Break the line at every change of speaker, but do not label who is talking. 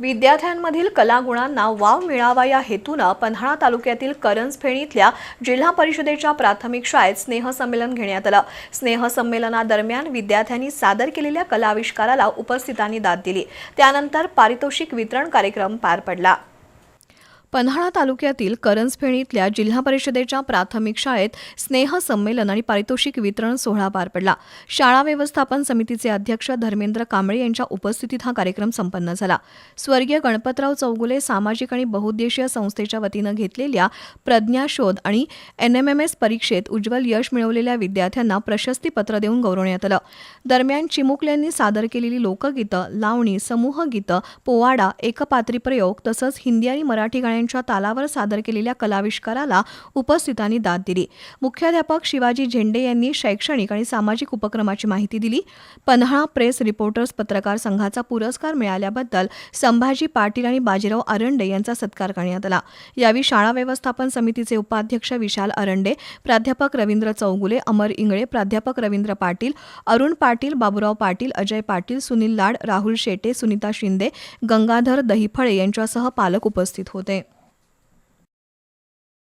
विद्यार्थ्यांमधील कलागुणांना वाव मिळावा या हेतूनं पन्हाळा तालुक्यातील करंजफेणी इथल्या जिल्हा परिषदेच्या प्राथमिक शाळेत स्नेहसंमेलन घेण्यात आलं. स्नेहसंमेलनादरम्यान विद्यार्थ्यांनी सादर केलेल्या कलाविष्काराला उपस्थितांनी दाद दिली. त्यानंतर पारितोषिक वितरण कार्यक्रम पार पडला. पन्हाळा तालुक्यातील करंजफेणी इथल्या जिल्हा परिषदेच्या प्राथमिक शाळेत स्नेह संमेलन आणि पारितोषिक वितरण सोहळा पार पडला. शाळा व्यवस्थापन समितीचे अध्यक्ष धर्मेंद्र कांबळे यांच्या उपस्थितीत हा कार्यक्रम संपन्न झाला. स्वर्गीय गणपतराव चौगुले सामाजिक आणि बहुउद्देशीय संस्थेच्या वतीनं घेतलेल्या प्रज्ञाशोध आणि एनएमएमएस परीक्षेत उज्ज्वल यश मिळवलेल्या विद्यार्थ्यांना प्रशस्तीपत्र देऊन गौरवण्यात आलं. दरम्यान चिमुकल्यांनी सादर केलेली लोकगीतं लावणी समूहगीतं पोवाडा एकपात्री प्रयोग तसंच हिंदी आणि मराठी गाण्यांच्या तालावर सादर केलेल्या कलाविष्काराला उपस्थितांनी दाद दिली. मुख्याध्यापक शिवाजी झेंडे यांनी शैक्षणिक आणि सामाजिक उपक्रमाची माहिती दिली. पन्हाळा प्रेस रिपोर्टर्स पत्रकार संघाचा पुरस्कार मिळाल्याबद्दल संभाजी पाटील आणि बाजीराव अरंडे यांचा सत्कार करण्यात आला. यावेळी शाळा व्यवस्थापन समितीचे उपाध्यक्ष विशाल अरंडे प्राध्यापक रवींद्र चौगुले अमर इंगळे प्राध्यापक रवींद्र पाटील अरुण पाटील बाबुराव पाटील अजय पाटील सुनील लाड राहुल शेटे सुनीता शिंदे गंगाधर दहिफळे यांच्यासह पालक उपस्थित होते.